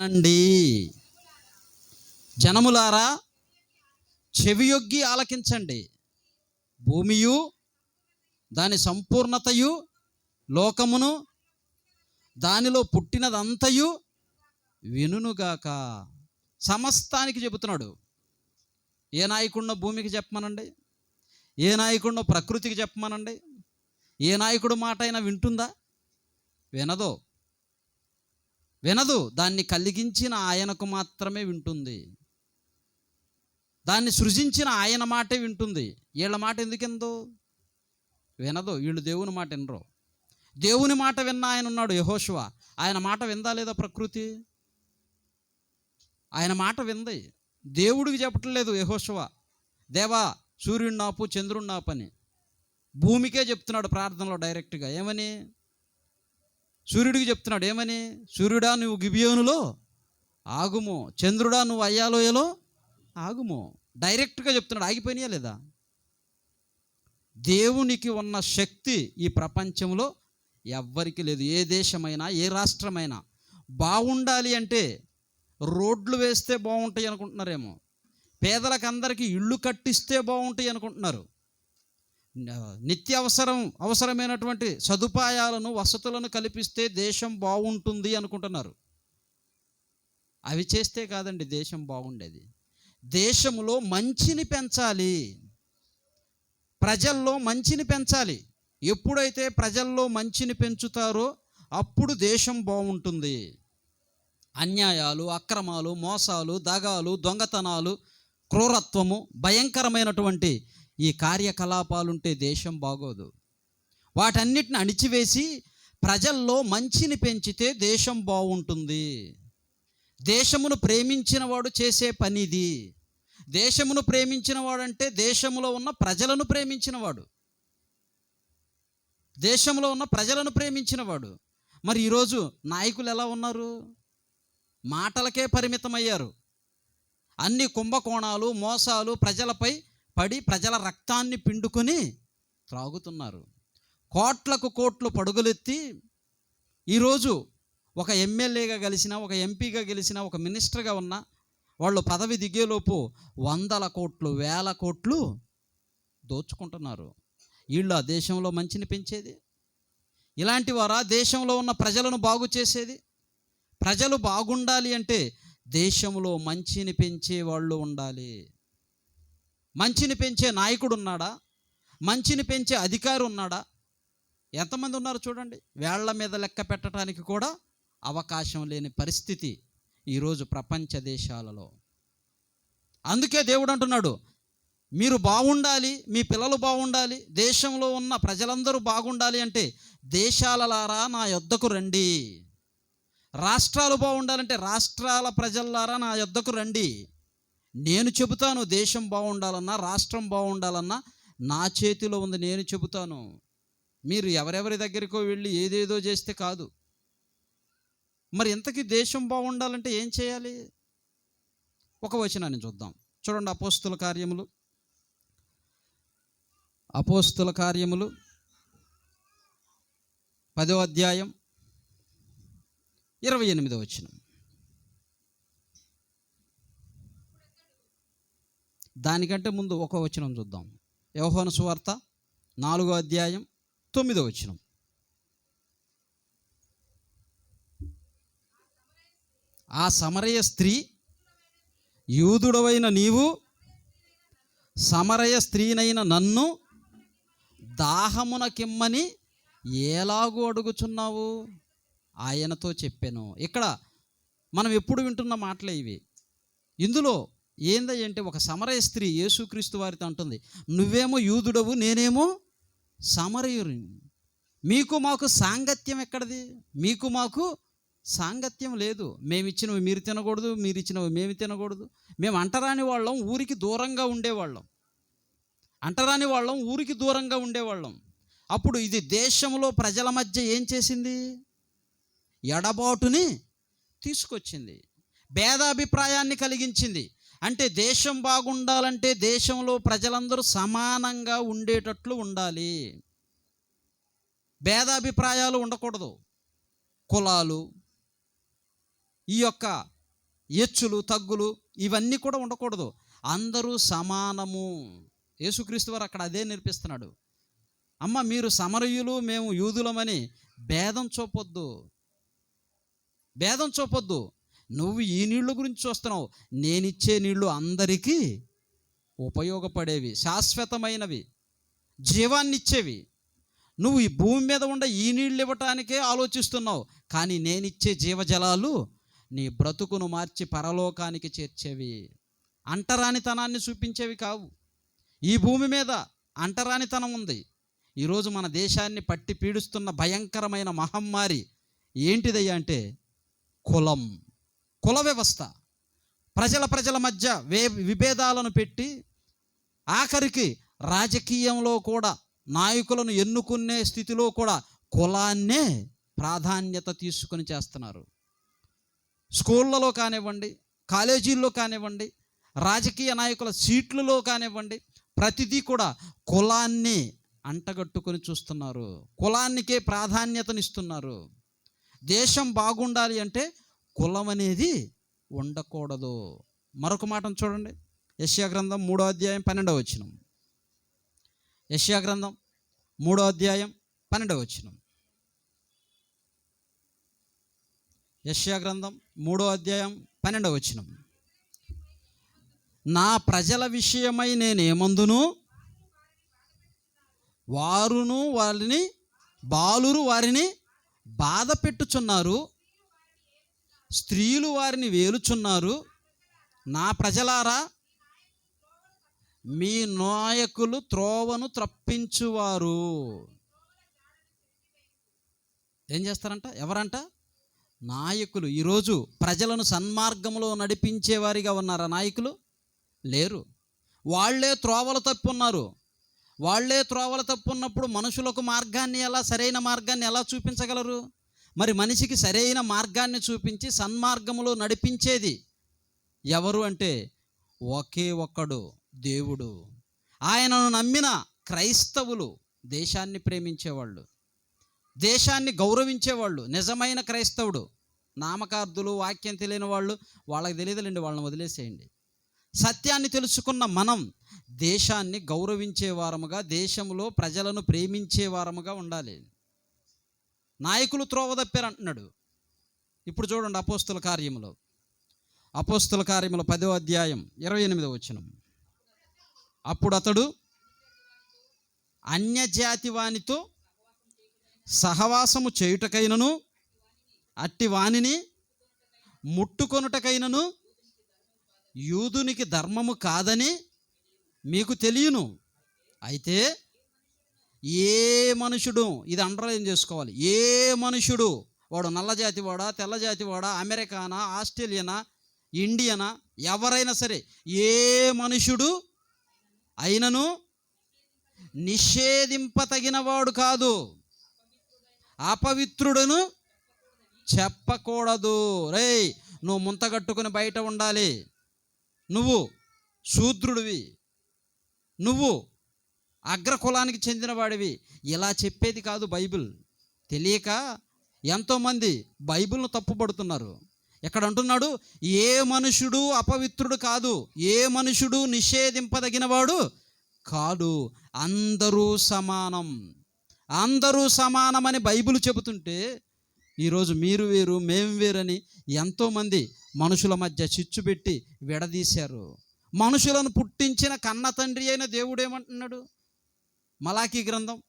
అండి. జనములారా చెవియొగ్గి ఆలకించండి. భూమియు దాని సంపూర్ణతయు లోకమును దానిలో పుట్టినదంతయు వినుగాక సమస్తానికి చెబుతున్నాడు. ఏ నాయకుడినో భూమికి చెప్పమనండి? ఏ నాయకుడినో ప్రకృతికి చెప్పమనండి? ఏ నాయకుడు మాట అయినా వింటుందా? వినదో? వినదు. దాన్ని కలిగించిన ఆయనకు మాత్రమే వింటుంది. దాన్ని సృజించిన ఆయన మాటే వింటుంది. వీళ్ళ మాట ఎందుకెందో? వినదు. వీళ్ళు దేవుని మాట వినరు. దేవుని మాట విన్న ఆయన ఉన్నాడు యహోశివ ఆయన మాట విందా లేదా ప్రకృతి? ఆయన మాట వింది. దేవుడికి చెప్పట్లేదు యహోశివ దేవా సూర్యుడు నాపు చంద్రుడు నాపని భూమికే చెప్తున్నాడు ప్రార్థనలో డైరెక్ట్గా. ఏమని? సూర్యుడికి చెప్తున్నాడు ఏమని? సూర్యుడా నువ్వు గిబియోనులో? ఆగుము. చంద్రుడా నువ్వు అయ్యాలోయలో? ఆగుము. డైరెక్ట్గా చెప్తున్నాడు ఆగిపోయినాయా లేదా? దేవునికి ఉన్న శక్తి ఈ ప్రపంచంలో ఎవ్వరికి లేదు ఏ దేశమైనా ఏ రాష్ట్రమైనా. బాగుండాలి అంటే రోడ్లు వేస్తే బాగుంటాయి అనుకుంటున్నారేమో. పేదలకు అందరికీ ఇళ్ళు కట్టిస్తే బాగుంటాయి అనుకుంటున్నారు. నిత్యావసరం అవసరమైనటువంటి సదుపాయాలను వసతులను కల్పిస్తే దేశం బాగుంటుంది అనుకుంటున్నారు. అవి చేస్తే కాదండి దేశం బాగుండేది. దేశంలో మంచిని పెంచాలి. ప్రజల్లో మంచిని పెంచాలి. ఎప్పుడైతే ప్రజల్లో మంచిని పెంచుతారో అప్పుడు దేశం బాగుంటుంది. అన్యాయాలు అక్రమాలు మోసాలు దగాలు దొంగతనాలు క్రూరత్వము భయంకరమైనటువంటి ఈ కార్యకలాపాలుంటే దేశం బాగోదు. వాటన్నిటిని అణిచివేసి ప్రజల్లో మంచిని పెంచితే దేశం బాగుంటుంది దేశమును ప్రేమించిన వాడు చేసే పనిది. దేశమును ప్రేమించిన వాడంటే దేశంలో ఉన్న ప్రజలను ప్రేమించినవాడు. దేశంలో ఉన్న ప్రజలను ప్రేమించినవాడు. మరి ఈరోజు నాయకులు ఎలా ఉన్నారు? మాటలకే పరిమితమయ్యారు. అన్ని కుంభకోణాలు మోసాలు ప్రజలపై పడి ప్రజల రక్తాన్ని పిండుకొని త్రాగుతున్నారు. కోట్లకు కోట్లు పడుగులెత్తి ఈరోజు ఒక ఎమ్మెల్యేగా గెలిచిన ఒక ఎంపీగా గెలిచిన ఒక మినిస్టర్గా ఉన్న వాళ్ళు పదవి దిగేలోపు వందల కోట్లు వేల కోట్లు దోచుకుంటున్నారు. వీళ్ళు ఆ దేశంలో మంచిని పెంచేది. ఇలాంటి వారా దేశంలో ఉన్న ప్రజలను బాగు చేసేది. ప్రజలు బాగుండాలి అంటే దేశంలో మంచిని పెంచే వాళ్ళు ఉండాలి. మంచిని పెంచే నాయకుడు ఉన్నాడా? మంచిని పెంచే అధికారి ఉన్నాడా? ఎంతమంది ఉన్నారు చూడండి. వేళ్ళ మీద లెక్క పెట్టడానికి కూడా అవకాశం లేని పరిస్థితి ఈరోజు ప్రపంచ దేశాలలో. అందుకే దేవుడు అంటున్నాడు మీరు బాగుండాలి మీ పిల్లలు బాగుండాలి దేశంలో ఉన్న ప్రజలందరూ బాగుండాలి అంటే దేశాలలారా నా యొద్దకు రండి. రాష్ట్రాలు బాగుండాలంటే రాష్ట్రాల ప్రజలారా నా యొద్దకు రండి. నేను చెబుతాను దేశం బాగుండాలన్నా రాష్ట్రం బాగుండాలన్నా నా చేతిలో ఉంది నేను చెబుతాను. మీరు ఎవరెవరి దగ్గరికో వెళ్ళి ఏదేదో చేస్తే కాదు. మరి ఇంతకీ దేశం బాగుండాలంటే ఏం చేయాలి? ఒక వచనాన్ని చూద్దాం. చూడండి అపోస్తుల కార్యములు. అపోస్తుల కార్యములు. పదో అధ్యాయం. ఇరవై ఎనిమిదో వచనం. దానికంటే ముందు ఒక వచనం చూద్దాం. యోహోన సువార్త నాలుగో అధ్యాయం తొమ్మిదో వచనం. ఆ సమరయ స్త్రీ యూదుడవైన నీవు సమరయ స్త్రీనైన నన్ను దాహమునకిమ్మని ఎలాగూ అడుగుచున్నావు? ఆయనతో చెప్పాను. ఇక్కడ మనం ఎప్పుడు వింటున్న మాటలే ఇవి. ఇందులో ఏందంటే ఒక సమరయ స్త్రీ యేసుక్రీస్తు వారితో అంటుంది నువ్వేమో యూదుడవు నేనేమో సమరయుని. మీకు మాకు సాంగత్యం ఎక్కడది? మీకు మాకు సాంగత్యం లేదు. మేము ఇచ్చినవి మీరు తినకూడదు మీరు ఇచ్చినవి మేము తినకూడదు. మేము అంటరాని వాళ్ళం ఊరికి దూరంగా ఉండేవాళ్ళం. అంటరాని వాళ్ళం ఊరికి దూరంగా ఉండేవాళ్ళం. అప్పుడు ఇది దేశంలో ప్రజల మధ్య ఏం చేసింది? ఎడబాటుని తీసుకొచ్చింది. భేదాభిప్రాయాన్ని కలిగించింది. అంటే దేశం బాగుండాలంటే దేశంలో ప్రజలందరూ సమానంగా ఉండేటట్లు ఉండాలి. భేదాభిప్రాయాలు ఉండకూడదు. కులాలు ఈ యొక్క ఎచ్చులు తగ్గులు ఇవన్నీ కూడా ఉండకూడదు. అందరూ సమానము. యేసుక్రీస్తు వారు అక్కడ అదే నేర్పిస్తున్నాడు. అమ్మ మీరు సమరయులు మేము యూదులమని భేదం చూపొద్దు. భేదం చూపొద్దు. నువ్వు ఈ నీళ్ళ గురించి చూస్తున్నావు. నేనిచ్చే నీళ్ళు అందరికీ ఉపయోగపడేవి శాశ్వతమైనవి జీవాన్నిచ్చేవి. నువ్వు ఈ భూమి మీద ఉండ ఈ నీళ్ళు ఇవ్వటానికే ఆలోచిస్తున్నావు. కానీ నేనిచ్చే జీవజలాలు నీ బ్రతుకును మార్చి పరలోకానికి చేర్చేవి. అంటరానితనాన్ని చూపించేవి కావు. ఈ భూమి మీద అంటరానితనం ఉంది. ఈరోజు మన దేశాన్ని పట్టి పీడిస్తున్న భయంకరమైన మహమ్మారి ఏంటిదయ్యా అంటే కులం. కుల వ్యవస్థ. ప్రజల ప్రజల మధ్య వే విభేదాలను పెట్టి ఆఖరికి రాజకీయంలో కూడా నాయకులను ఎన్నుకునే స్థితిలో కూడా కులాన్నే ప్రాధాన్యత తీసుకొని చేస్తున్నారు. స్కూళ్ళలో కానివ్వండి కాలేజీల్లో కానివ్వండి రాజకీయ నాయకుల సీట్లలో కానివ్వండి ప్రతిదీ కూడా కులాన్ని అంటగట్టుకొని చూస్తున్నారు. కులానికే ప్రాధాన్యతనిస్తున్నారు. దేశం బాగుండాలి అంటే కులం అనేది ఉండకూడదు. మరొక మాటను చూడండి. యశ్యా గ్రంథం మూడో అధ్యాయం పన్నెండవ వచ్చినం యశ్యా గ్రంథం మూడో అధ్యాయం పన్నెండవ వచ్చినం యశ్యా గ్రంథం మూడో అధ్యాయం పన్నెండవ వచ్చినం నా ప్రజల విషయమై నేనేమందును? వారును వారిని బాలురు వారిని బాధ పెట్టుచున్నారు. స్త్రీలు వారిని వేలుచున్నారు. నా ప్రజలారా మీ నాయకులు త్రోవను త్రప్పించువారు ఏం చేస్తారంట? ఎవరంట? నాయకులు. ఈరోజు ప్రజలను సన్మార్గంలో నడిపించేవారిగా ఉన్నారా నాయకులు? లేరు. వాళ్ళే త్రోవలు తప్పున్నారు. వాళ్ళే త్రోవలు తప్పున్నప్పుడు మనుషులకు మార్గాన్ని ఎలా సరైన మార్గాన్ని ఎలా చూపించగలరు? మరి మనిషికి సరైన మార్గాన్ని చూపించి సన్మార్గములో నడిపించేది ఎవరు అంటే ఒకే ఒక్కడు దేవుడు. ఆయనను నమ్మిన క్రైస్తవులు దేశాన్ని ప్రేమించేవాళ్ళు దేశాన్ని గౌరవించేవాళ్ళు నిజమైన క్రైస్తవుడు నామకార్థులు వాక్యం తెలియని వాళ్ళు వాళ్ళకి తెలియదులేండి వాళ్ళని వదిలేసేయండి. సత్యాన్ని తెలుసుకున్న మనం దేశాన్ని గౌరవించే వారముగా దేశంలో ప్రజలను ప్రేమించే వారముగా ఉండాలి. నాయకులు త్రోవ తప్పారు అంటున్నాడు. ఇప్పుడు చూడండి అపోస్తుల కార్యములో. అపోస్తుల కార్యముల పదో అధ్యాయం ఇరవై ఎనిమిదో వచ్చిన అప్పుడు అతడు అన్యజాతి వానితో సహవాసము చేయుటకైనను అట్టి వానిని ముట్టుకొనుటకైనను యూదునికి ధర్మము కాదని మీకు తెలియను. అయితే ఏ మనుషుడు ఇది అండర్లైన్ చేసుకోవాలి. ఏ మనుషుడు? వాడు నల్ల జాతి వాడా తెల్ల జాతి వాడా అమెరికానా ఆస్ట్రేలియనా ఇండియనా? ఎవరైనా సరే ఏ మనుషుడు అయినను నిషేధింపతగినవాడు కాదు. అపవిత్రుడును చెప్పకూడదు. రేయ్ నువ్వు ముంతగట్టుకుని బయట ఉండాలి. నువ్వు శూద్రుడివి. నువ్వు అగ్రకులానికి చెందినవాడివి. ఇలా చెప్పేది కాదు బైబిల్. తెలియక ఎంతోమంది బైబిల్ను తప్పుపడుతున్నారు. ఎక్కడ అంటున్నాడు ఏ మనుషుడు అపవిత్రుడు కాదు. ఏ మనుషుడు నిషేధింపదగినవాడు కాదు అందరూ సమానం. అందరూ సమానమని బైబిల్ చెబుతుంటే ఈరోజు మీరు వేరు మేము వేరని ఎంతోమంది మనుషుల మధ్య చిచ్చు పెట్టి విడదీశారు. మనుషులను పుట్టించిన కన్న తండ్రి అయిన దేవుడు మలాఖీ గ్రంథం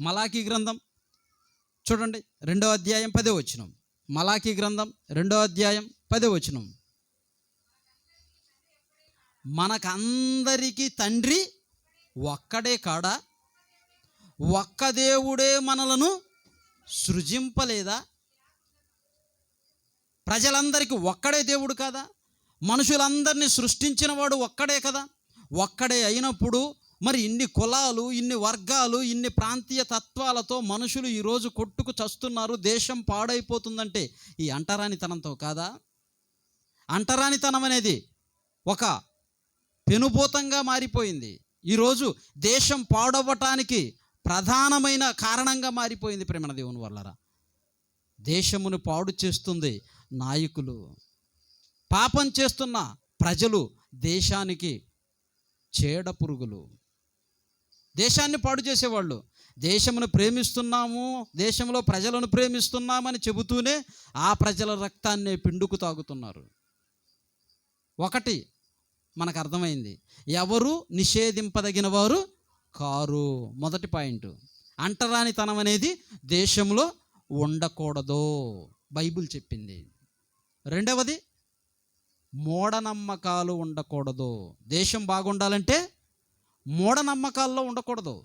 మలాఖీ గ్రంథం. చూడండి రెండో అధ్యాయం పదే వచ్చినం మలాఖీ గ్రంథం రెండో అధ్యాయం పదే వచ్చినం మనకందరికీ తండ్రి ఒక్కడే కాడా? ఒక్క దేవుడే మనలను సృజింపలేదా? ప్రజలందరికీ ఒక్కడే దేవుడు కాదా? మనుషులందరినీ సృష్టించినవాడు ఒక్కడే కదా? ఒక్కడే అయినప్పుడు మరి ఇన్ని కులాలు ఇన్ని వర్గాలు ఇన్ని ప్రాంతీయ తత్వాలతో మనుషులు ఈరోజు కొట్టుకు చస్తున్నారు దేశం పాడైపోతుందంటే ఈ అంటరానితనంతో కాదా? అంటరానితనం అనేది ఒక పెనుభూతంగా మారిపోయింది. ఈరోజు దేశం పాడవ్వటానికి ప్రధానమైన కారణంగా మారిపోయింది ప్రేమణ దేవుని వల్లరా దేశమును పాడు చేస్తుంది నాయకులు. పాపం చేస్తున్న ప్రజలు దేశానికి చేడ పురుగులు. దేశాన్ని పాడు చేసేవాళ్ళు. దేశమును ప్రేమిస్తున్నాము దేశంలో ప్రజలను ప్రేమిస్తున్నామని చెబుతూనే ఆ ప్రజల రక్తాన్ని పిండుకు తాగుతున్నారు. ఒకటి మనకు అర్థమైంది. ఎవరు నిషేధింపదగిన వారు కారు. మొదటి పాయింట్. అంటరానితనం అనేది దేశంలో ఉండకూడదు. బైబిల్ చెప్పింది. రెండవది మూఢనమ్మకాలు ఉండకూడదు. దేశం బాగుండాలంటే మూఢనమ్మకాల్లో ఉండకూడదు.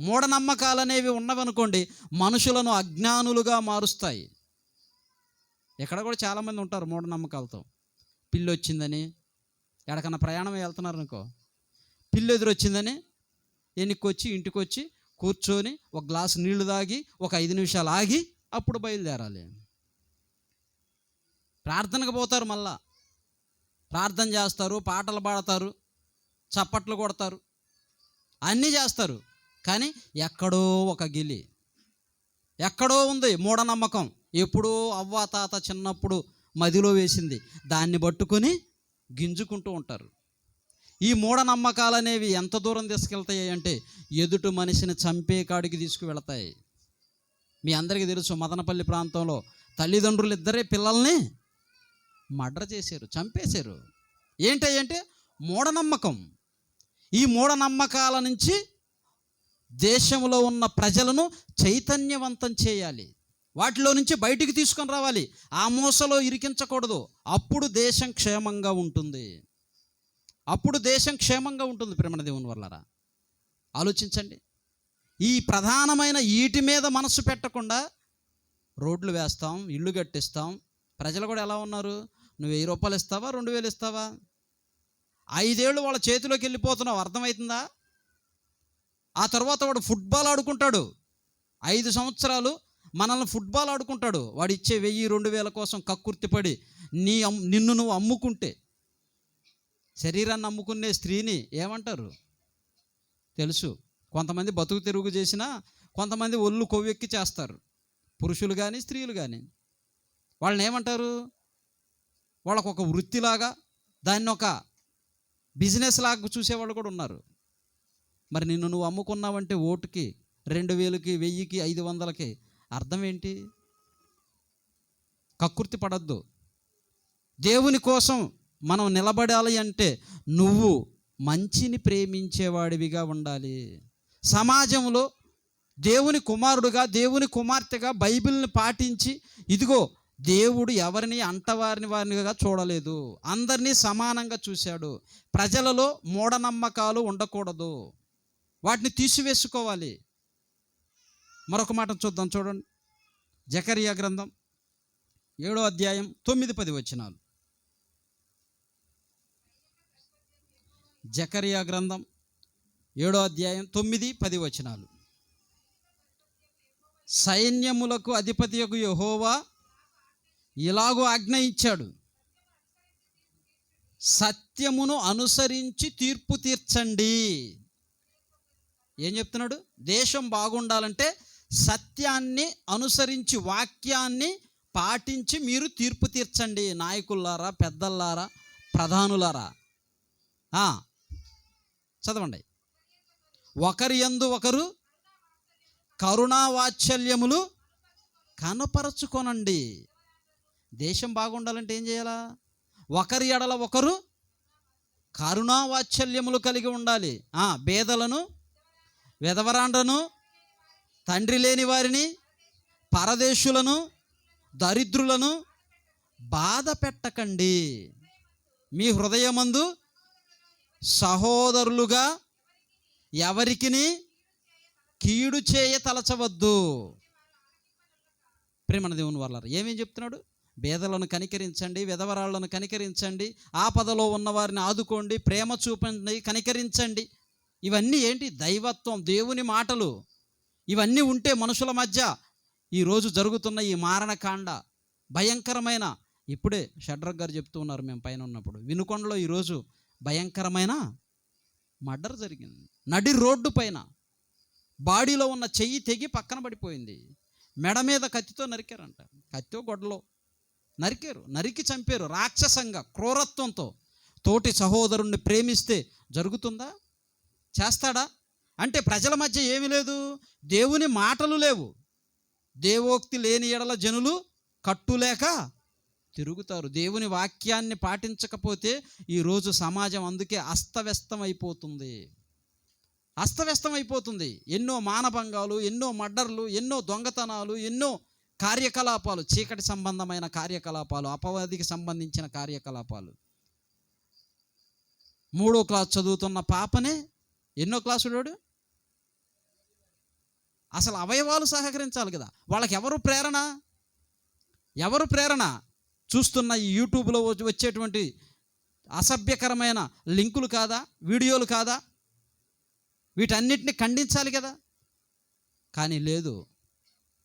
మూఢనమ్మకాలు అనేవి ఉన్నవనుకోండి మనుషులను అజ్ఞానులుగా మారుస్తాయి. ఇక్కడ కూడా చాలామంది ఉంటారు మూఢనమ్మకాలతో. పిల్లి వచ్చిందని ఎక్కడికన్నా ప్రయాణం వెళ్తున్నారు అనుకో పిల్లి ఎదురొచ్చిందని ఎన్నికొచ్చి ఇంటికి వచ్చి కూర్చొని ఒక గ్లాసు నీళ్ళు తాగి ఒక ఐదు నిమిషాలు ఆగి అప్పుడు బయలుదేరాలి. ప్రార్థనకు పోతారు మళ్ళా. ప్రార్థన చేస్తారు పాటలు పాడతారు చప్పట్లు కొడతారు. అన్నీ చేస్తారు. కానీ ఎక్కడో ఒక గిలి. ఎక్కడో ఉంది మూఢనమ్మకం. ఎప్పుడో అవ్వ తాత చిన్నప్పుడు మదిలో వేసింది. దాన్ని పట్టుకొని గింజుకుంటూ ఉంటారు. ఈ మూఢనమ్మకాలు అనేవి ఎంత దూరం తీసుకెళ్తాయి అంటే ఎదుటి మనిషిని చంపే కాడికి తీసుకువెళతాయి. మీ అందరికీ తెలుసు మదనపల్లి ప్రాంతంలో తల్లిదండ్రులు ఇద్దరే పిల్లల్ని మర్డర్ చేశారు చంపేశారు. ఏంటంటే మూఢనమ్మకం. ఈ మూఢనమ్మకాల నుంచి దేశంలో ఉన్న ప్రజలను చైతన్యవంతం చేయాలి. వాటిలో నుంచి బయటికి తీసుకొని రావాలి. ఆ మూసలో ఇరికించకూడదు. అప్పుడు దేశం క్షేమంగా ఉంటుంది. అప్పుడు దేశం క్షేమంగా ఉంటుంది ప్రేమణ దేవుని వల్లరా ఆలోచించండి. ఈ ప్రధానమైన ఈటి మీద మనసు పెట్టకుండా రోడ్లు వేస్తాం ఇల్లు కట్టిస్తాం. ప్రజలు కూడా ఎలా ఉన్నారు? నువ్వు వెయ్యి రూపాయలు ఇస్తావా? రెండు వేలు ఇస్తావా? ఐదేళ్ళు వాళ్ళ చేతిలోకి వెళ్ళిపోతున్నావు. అర్థమవుతుందా? ఆ తర్వాత వాడు ఫుట్బాల్ ఆడుకుంటాడు. ఐదు సంవత్సరాలు మనల్ని ఫుట్బాల్ ఆడుకుంటాడు. వాడు ఇచ్చే వెయ్యి రెండు వేల కోసం కక్కుర్తిపడి నీ అమ్- నిన్ను నువ్వు అమ్ముకుంటే. శరీరాన్ని అమ్ముకునే స్త్రీని ఏమంటారు? తెలుసు. కొంతమంది బతుకు తిరుగు చేసినా కొంతమంది ఒళ్ళు కొవ్వెక్కి చేస్తారు. పురుషులు కానీ స్త్రీలు కానీ వాళ్ళని ఏమంటారు? వాళ్ళకు ఒక వృత్తిలాగా దాన్ని ఒక బిజినెస్ లాగా చూసేవాళ్ళు కూడా ఉన్నారు. మరి నిన్ను నువ్వు అమ్ముకున్నావంటే ఓటుకి రెండు వేలకి వెయ్యికి ఐదు వందలకి అర్థం ఏంటి? కక్కుర్తి పడద్దు. దేవుని కోసం మనం నిలబడాలి అంటే నువ్వు మంచిని ప్రేమించేవాడివిగా ఉండాలి. సమాజంలో దేవుని కుమారుడుగా దేవుని కుమార్తెగా బైబిల్ని పాటించి ఇదిగో దేవుడు ఎవరిని అంటవారిని వారినిగా చూడలేదు. అందరినీ సమానంగా చూశాడు. ప్రజలలో మూఢనమ్మకాలు ఉండకూడదు. వాటిని తీసివేసుకోవాలి. మరొక మాట చూద్దాం చూడండి. జకరియా గ్రంథం ఏడో అధ్యాయం తొమ్మిది పది వచనాలు. జకరియా గ్రంథం ఏడో అధ్యాయం తొమ్మిది పది వచనాలు. సైన్యములకు అధిపతి యొక్క యహోవా ఇలాగో ఆజ్ఞ ఇచ్చాడు. సత్యమును అనుసరించి తీర్పు తీర్చండి. ఏం చెప్తున్నాడు? దేశం బాగుండాలంటే సత్యాన్ని అనుసరించి వాక్యాన్ని పాటించి మీరు తీర్పు తీర్చండి. నాయకులారా పెద్దల్లారా ప్రధానులారా. చదవండి. ఒకరి ఎందు ఒకరు కరుణావాత్సల్యములు కనపరచుకొనండి. దేశం బాగుండాలంటే ఏం చేయాలా? ఒకరి ఎడల ఒకరు కరుణావాత్సల్యములు కలిగి ఉండాలి. ఆ, బేదలను విధవరాండ్రను తండ్రి లేని వారిని పరదేశులను దరిద్రులను బాధ పెట్టకండి. మీ హృదయమందు సహోదరులుగా ఎవరికిని కీడు చేయ తలచవద్దు. ప్రేమణ దేవుని వల్ల ఏమేం చెప్తున్నాడు? బేదలను కనికరించండి విధవరాళ్ళను కనికరించండి ఆపదలో ఉన్నవారిని ఆదుకోండి ప్రేమ చూపండి కనికరించండి. ఇవన్నీ ఏంటి? దైవత్వం దేవుని మాటలు. ఇవన్నీ ఉంటే మనుషుల మధ్య ఈరోజు జరుగుతున్న ఈ మారణకాండ భయంకరమైన ఇప్పుడే షడ్రగ్ గారు చెప్తూ ఉన్నారు మేము పైన ఉన్నప్పుడు వినుకొండలో ఈరోజు భయంకరమైన మర్డర్ జరిగింది. నడి రోడ్డు పైన బాడీలో ఉన్న చెయ్యి తెగి పక్కన పడిపోయింది. మెడ మీద కత్తితో నరికారంట. కత్తితో గొడ్డలో. నరికారు నరికి చంపారు రాక్షసంగా క్రూరత్వంతో. తోటి సహోదరుణ్ణి ప్రేమిస్తే జరుగుతుందా? చేస్తాడా? అంటే ప్రజల మధ్య ఏమీ లేదు. దేవుని మాటలు లేవు. దేవోక్తి లేని ఎడల జనులు కట్టులేక తిరుగుతారు. దేవుని వాక్యాన్ని పాటించకపోతే ఈరోజు సమాజం అందుకే అస్తవ్యస్తం అయిపోతుంది అస్తవ్యస్తం అయిపోతుంది ఎన్నో మానభంగాలు ఎన్నో మర్డర్లు ఎన్నో దొంగతనాలు ఎన్నో కార్యకలాపాలు చీకటి సంబంధమైన కార్యకలాపాలు అపవాదికి సంబంధించిన కార్యకలాపాలు. మూడో క్లాస్ చదువుతున్న పాపనే ఎన్నో క్లాసు వాడు? అసలు అవయవాలు సహకరించాలి కదా. వాళ్ళకి ఎవరు ప్రేరణ? ఎవరు ప్రేరణ? చూస్తున్న ఈ యూట్యూబ్లో వచ్చేటువంటి అసభ్యకరమైన లింకులు కాదా? వీడియోలు కాదా? వీటన్నిటిని ఖండించాలి కదా. కానీ లేదు.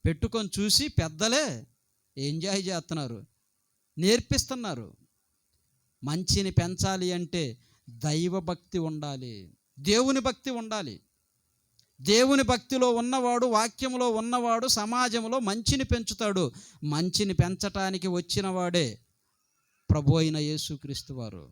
పెట్టుకొని చూసి పెద్దలే ఎంజాయ్ చేస్తున్నారు? నేర్పిస్తున్నారు. మంచిని పెంచాలి అంటే దైవ భక్తి ఉండాలి. దేవుని భక్తి ఉండాలి. దేవుని భక్తిలో ఉన్నవాడు వాక్యంలో ఉన్నవాడు సమాజంలో మంచిని పెంచుతాడు. మంచిని పెంచటానికి వచ్చిన వాడే ప్రభు అయిన యేసుక్రీస్తు వారు.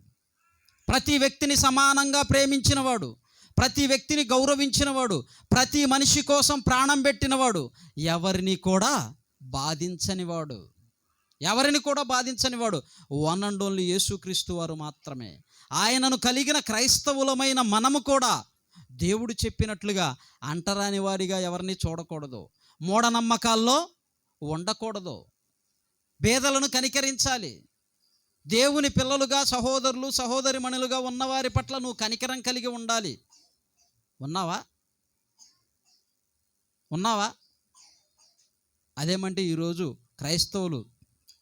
ప్రతి వ్యక్తిని సమానంగా ప్రేమించినవాడు. ప్రతి వ్యక్తిని గౌరవించినవాడు ప్రతి మనిషి కోసం ప్రాణం పెట్టినవాడు ఎవరిని కూడా బాధించనివాడు. ఎవరిని కూడా బాధించనివాడు? వన్ అండ్ ఓన్లీ యేసుక్రీస్తు వారు మాత్రమే. ఆయనను కలిగిన క్రైస్తవులమైన మనము కూడా దేవుడు చెప్పినట్లుగా అంటరాని వారిగా ఎవరిని చూడకూడదు. మూఢనమ్మకాల్లో ఉండకూడదు. పేదలను కనికరించాలి. దేవుని పిల్లలుగా సహోదరులు సహోదరిమణులుగా ఉన్నవారి పట్ల నువ్వు కనికరం కలిగి ఉండాలి. ఉన్నావా? ఉన్నావా? అదేమంటే ఈరోజు క్రైస్తవులు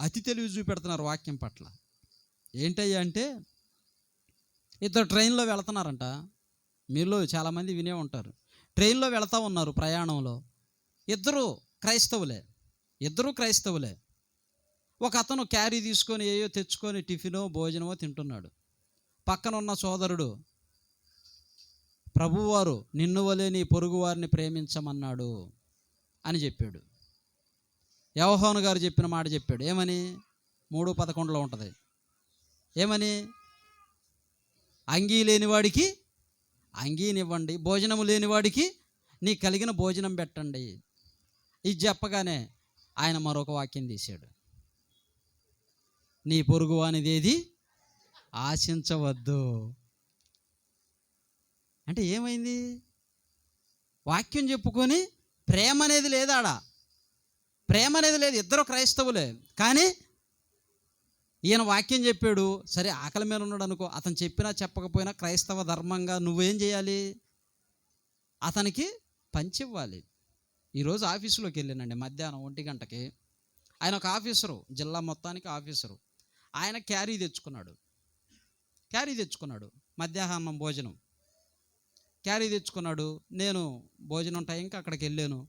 అతి తెలివి చూపెడుతున్నారు వాక్యం పట్ల. ఏంటయ్యా అంటే ఇద్దరు ట్రైన్లో వెళుతున్నారంట. మీలో చాలామంది వినే ఉంటారు. ట్రైన్లో వెళతా ఉన్నారు ప్రయాణంలో. ఇద్దరు క్రైస్తవులే. ఇద్దరు క్రైస్తవులే. ఒక అతను క్యారీ తీసుకొని ఏయో తెచ్చుకొని టిఫినో భోజనమో తింటున్నాడు. పక్కన ఉన్న సోదరుడు ప్రభువారు నిన్ను వలే నీ పొరుగువారిని ప్రేమించమన్నాడు అని చెప్పాడు. యవహోను గారు చెప్పిన మాట చెప్పాడు. ఏమని? మూడు పదకొండులో ఉంటుంది. ఏమని? అంగీ లేనివాడికి అంగీనివ్వండి భోజనము లేనివాడికి నీ కలిగిన భోజనం పెట్టండి. ఇది చెప్పగానే ఆయన మరొక వాక్యం తీశాడు. నీ పొరుగు ఏది? ఆశించవద్దు. అంటే ఏమైంది? వాక్యం చెప్పుకొని ప్రేమ అనేది లేదాడ. ప్రేమ అనేది లేదు ఇద్దరు క్రైస్తవులే. కానీ ఈయన వాక్యం చెప్పాడు సరే ఆకలి మీద ఉన్నాడు అనుకో అతను చెప్పినా చెప్పకపోయినా క్రైస్తవ ధర్మంగా నువ్వేం చేయాలి? అతనికి పంచివ్వాలి ఈరోజు ఆఫీసులోకి వెళ్ళానండి మధ్యాహ్నం ఒంటి గంటకి. ఆయన ఒక ఆఫీసరు జిల్లా మొత్తానికి ఆఫీసరు. ఆయన క్యారీ తెచ్చుకున్నాడు. క్యారీ తెచ్చుకున్నాడు మధ్యాహ్నం భోజనం. క్యారీ తెచ్చుకున్నాడు. నేను భోజనం టైంకి అక్కడికి వెళ్ళాను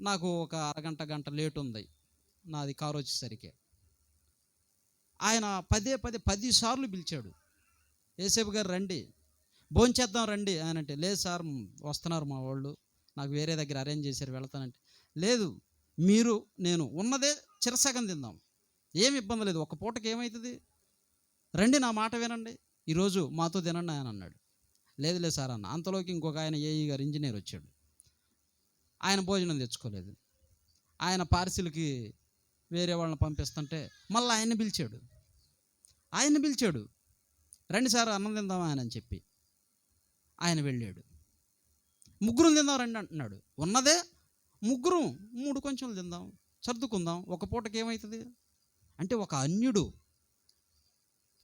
నాకు ఒక అరగంట గంట లేట్ ఉంది. నాది కారు వచ్చేసరికి. ఆయన పదే పదే పది సార్లు పిలిచాడు. ఏసేపు గారు రండి. భోంచేద్దాం రండి ఆయన అంటే లేదు సార్ వస్తున్నారు మా వాళ్ళు. నాకు వేరే దగ్గర అరేంజ్ చేశారు వెళ్తానంటే. లేదు మీరు నేను ఉన్నదే చిరసగం తిందాం. ఏమి ఇబ్బంది లేదు. ఒక పూటకి ఏమవుతుంది రండి నా మాట వినండి. ఈరోజు మాతో తినండి ఆయన అన్నాడు. లేదులే సార్ అన్న. అంతలోకి ఇంకొక ఆయన ఏఈ గారు ఇంజనీర్ వచ్చాడు. ఆయన భోజనం తెచ్చుకోలేదు. ఆయన పార్సిల్కి వేరే వాళ్ళని పంపిస్తుంటే మళ్ళీ ఆయన్ని పిలిచాడు. ఆయన్ని పిలిచాడు. రండి సార్ అన్నం తిందాం ఆయన అని చెప్పి ఆయన వెళ్ళాడు. ముగ్గురు తిందాం రండి అంటున్నాడు. ఉన్నదే ముగ్గురు మూడు కొంచెం తిందాం సర్దుకుందాం ఒక పూటకి ఏమవుతుంది అంటే ఒక అన్యుడు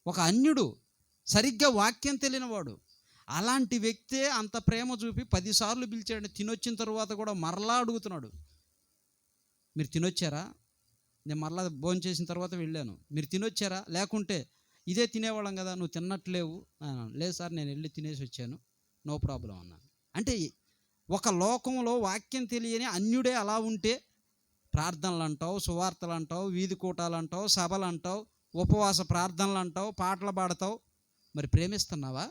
ఒక అన్యుడు సరిగ్గా వాక్యం తెలియనివాడు. అలాంటి వ్యక్తే అంత ప్రేమ చూపి పదిసార్లు పిలిచాడు తినొచ్చిన తర్వాత కూడా మరలా అడుగుతున్నాడు. మీరు తినొచ్చారా? నేను మరలా భోజనం చేసిన తర్వాత వెళ్ళాను. మీరు తినొచ్చారా? లేకుంటే ఇదే తినేవాళ్ళం కదా నువ్వు తిన్నట్లేవు లేదు సార్ నేను వెళ్ళి తినేసి వచ్చాను. నో ప్రాబ్లం అన్నాను. అంటే ఒక లోకంలో వాక్యం తెలియని అన్యుడే అలా ఉంటే ప్రార్థనలు అంటావు సువార్తలు అంటావు వీధి కూటాలు అంటావు సభలు అంటావు ఉపవాస ప్రార్థనలు అంటావు పాటలు పాడతావు. మరి ప్రేమిస్తున్నావా?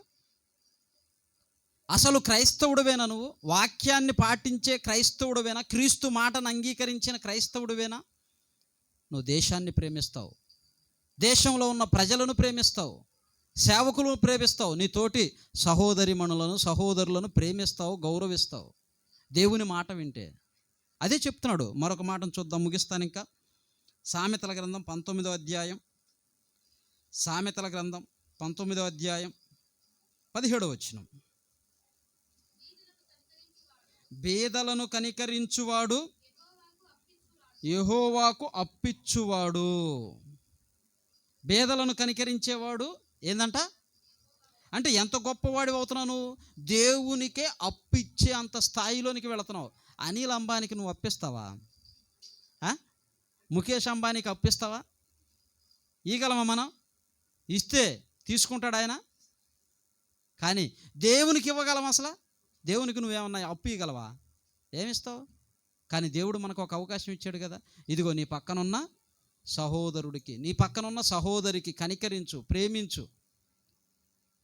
అసలు క్రైస్తవుడువేనా నువ్వు? వాక్యాన్ని పాటించే క్రైస్తవుడువేనా? క్రీస్తు మాటను అంగీకరించిన క్రైస్తవుడువేనా? నువ్వు దేశాన్ని ప్రేమిస్తావు. దేశంలో ఉన్న ప్రజలను ప్రేమిస్తావు. సేవకులను ప్రేమిస్తావు. నీ తోటి సహోదరిమణులను సహోదరులను ప్రేమిస్తావు గౌరవిస్తావు. దేవుని మాట వింటే. అదే చెప్తున్నాడు. మరొక మాటను చూద్దాం. ముగిస్తాను ఇంకా. సామెతల గ్రంథం పంతొమ్మిదో అధ్యాయం. సామెతల గ్రంథం పంతొమ్మిదో అధ్యాయం పదిహేడో వచ్చినాం బేదలను కనికరించువాడు యహోవాకు అప్పిచ్చువాడు. బేదలను కనికరించేవాడు ఏందంట? అంటే ఎంత గొప్పవాడి అవుతున్నావు నువ్వు? దేవునికే అప్పిచ్చే అంత స్థాయిలోనికి వెళుతున్నావు. అనిల్ అంబానీకి నువ్వు అప్పిస్తావా? ఆ? ముఖేష్ అంబానీకి అప్పిస్తావా? ఈగలమా మనం? ఇస్తే తీసుకుంటాడు ఆయన. కానీ దేవునికి ఇవ్వగలం అసలు? దేవునికి నువ్వేమన్నా అప్పు ఇవ్వగలవా ఏమిస్తావు? కానీ దేవుడు మనకు ఒక అవకాశం ఇచ్చాడు కదా. ఇదిగో నీ పక్కనున్న సహోదరుడికి నీ పక్కనున్న సహోదరికి కనికరించు ప్రేమించు.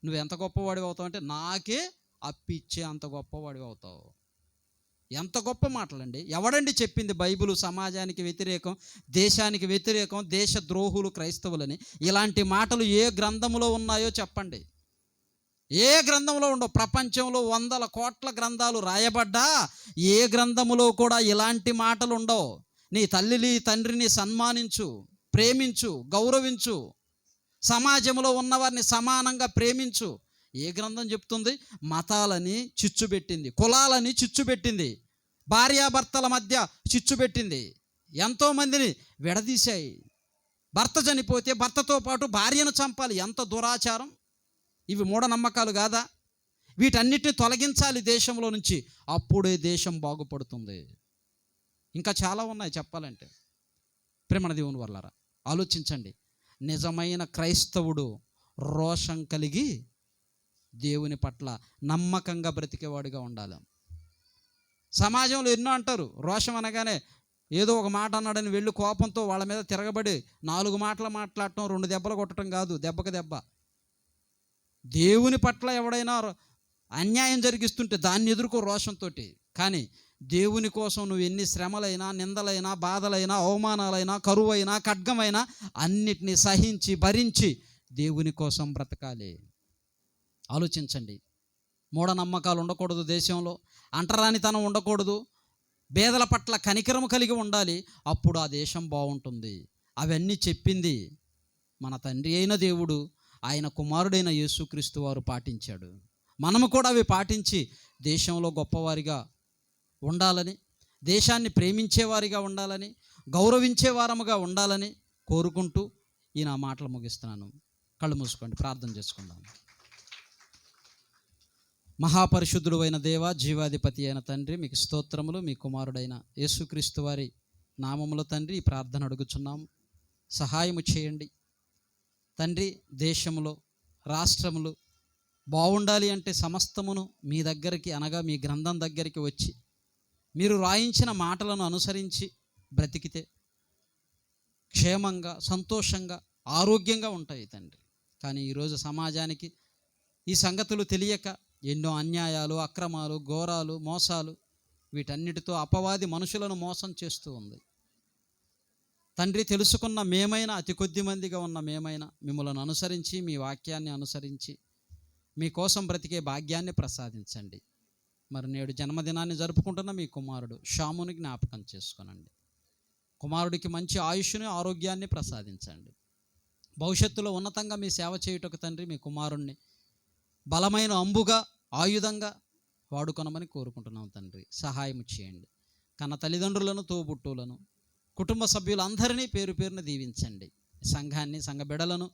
నువ్వు ఎంత గొప్పవాడివి అవుతావు అంటే నాకే అప్పిచ్చే అంత గొప్పవాడివి అవుతావు. ఎంత గొప్ప మాటలండి. ఎవడండి చెప్పింది బైబిల్ సమాజానికి వ్యతిరేకం దేశానికి వ్యతిరేకం దేశ ద్రోహులు క్రైస్తవులని? ఇలాంటి మాటలు ఏ గ్రంథములో ఉన్నాయో చెప్పండి. ఏ గ్రంథంలో ఉండవు? ప్రపంచంలో వందల కోట్ల గ్రంథాలు రాయబడ్డా ఏ గ్రంథములో కూడా ఇలాంటి మాటలు ఉండవు. నీ తల్లిని తండ్రిని సన్మానించు ప్రేమించు గౌరవించు. సమాజంలో ఉన్నవారిని సమానంగా ప్రేమించు. ఏ గ్రంథం చెప్తుంది? మతాలని చిచ్చు పెట్టింది కులాలని చిచ్చు పెట్టింది భార్యాభర్తల మధ్య చిచ్చు పెట్టింది ఎంతోమందిని విడదీశాయి. భర్త చనిపోతే భర్తతో పాటు భార్యను చంపాలి. ఎంత దురాచారం! ఇవి మూఢనమ్మకాలు కాదా? వీటన్నిటిని తొలగించాలి దేశంలో నుంచి. అప్పుడే దేశం బాగుపడుతుంది. ఇంకా చాలా ఉన్నాయి చెప్పాలంటే. ప్రేమణ దేవుని వల్లరా ఆలోచించండి. నిజమైన క్రైస్తవుడు రోషం కలిగి దేవుని పట్ల నమ్మకంగా బ్రతికేవాడిగా ఉండాలి. సమాజంలో ఎన్నో అంటారు రోషం అనగానే ఏదో ఒక మాట అన్నాడని వెళ్ళి కోపంతో వాళ్ళ మీద తిరగబడి నాలుగు మాటలు మాట్లాడటం రెండు దెబ్బలు కొట్టడం కాదు దెబ్బకి దెబ్బ. దేవుని పట్ల ఎవడైనా అన్యాయం జరిగిస్తుంటే దాన్ని ఎదుర్కో రోషంతో కానీ దేవుని కోసం నువ్వు ఎన్ని శ్రమలైనా నిందలైనా బాధలైనా అవమానాలైనా కరువైనా ఖడ్గమైనా అన్నిటినీ సహించి భరించి దేవుని కోసం బ్రతకాలి. ఆలోచించండి. మూఢనమ్మకాలు ఉండకూడదు దేశంలో. అంటరానితనం ఉండకూడదు. పేదల పట్ల కనికరం కలిగి ఉండాలి. అప్పుడు ఆ దేశం బాగుంటుంది. అవన్నీ చెప్పింది మన తండ్రి అయిన దేవుడు. ఆయన కుమారుడైన యేసుక్రీస్తు వారు పాటించాడు. మనము కూడా అవి పాటించి దేశంలో గొప్పవారిగా ఉండాలని దేశాన్ని ప్రేమించేవారిగా ఉండాలని గౌరవించే వారముగా ఉండాలని కోరుకుంటూ ఈ నా మాటలు ముగిస్తున్నాను. కళ్ళు మూసుకోండి ప్రార్థన చేసుకుందాం. మహాపరిశుద్ధుడు అయిన దేవ జీవాధిపతి అయిన తండ్రి మీకు స్తోత్రములు మీ కుమారుడైన యేసుక్రీస్తు వారి నామములో తండ్రి ఈ ప్రార్థన అడుగుచున్నాము సహాయము చేయండి. తండ్రి దేశంలో రాష్ట్రములు బాగుండాలి అంటే సమస్తమును మీ దగ్గరికి అనగా మీ గ్రంథం దగ్గరికి వచ్చి మీరు రాయించిన మాటలను అనుసరించి బ్రతికితే క్షేమంగా సంతోషంగా ఆరోగ్యంగా ఉంటాయి తండ్రి. కానీ ఈరోజు సమాజానికి ఈ సంగతులు తెలియక ఎన్నో అన్యాయాలు అక్రమాలు ఘోరాలు మోసాలు వీటన్నిటితో అపవాది మనుషులను మోసం చేస్తూ ఉంది. తండ్రి తెలుసుకున్న మేమైనా అతి కొద్ది మందిగా ఉన్న మేమైనా మిమ్మల్ని అనుసరించి మీ వాక్యాన్ని అనుసరించి మీకోసం బ్రతికే భాగ్యాన్ని ప్రసాదించండి. మరి నేడు జన్మదినాన్ని జరుపుకుంటున్న మీ కుమారుడు షాముని జ్ఞాపకం చేసుకోనండి. కుమారుడికి మంచి ఆయుష్ని ఆరోగ్యాన్ని ప్రసాదించండి. భవిష్యత్తులో ఉన్నతంగా మీ సేవ చేయుటకు తండ్రి మీ కుమారుణ్ణి బలమైన అంబుగా ఆయుధంగా వాడుకొనమని కోరుకుంటున్నాం తండ్రి. సహాయం చేయండి. కన్న తల్లిదండ్రులను తోబుట్టులను కుటుంబ సభ్యులందరినీ పేరు పేరున దీవించండి. సంఘాన్ని సంఘ బిడలను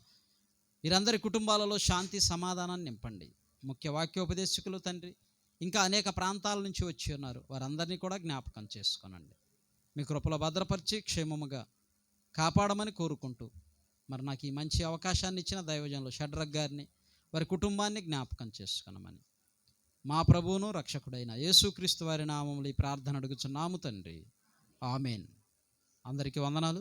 వీరందరి కుటుంబాలలో శాంతి సమాధానాన్ని నింపండి. ముఖ్య వాక్యోపదేశకులు తండ్రి ఇంకా అనేక ప్రాంతాల నుంచి వచ్చి ఉన్నారు. వారందరినీ కూడా జ్ఞాపకం చేసుకోనండి. మీ కృపలో భద్రపరిచి క్షేమముగా కాపాడమని కోరుకుంటూ మరి నాకు ఈ మంచి అవకాశాన్ని ఇచ్చిన దైవజనులు షడ్రగ్ గారిని వారి కుటుంబాన్ని జ్ఞాపకం చేసుకునమని. మా ప్రభువును రక్షకుడైన యేసుక్రీస్తు వారి నామములు ఈ ప్రార్థన అడుగుచున్నాము తండ్రి. ఆమెన్. అందరికీ వందనాలు.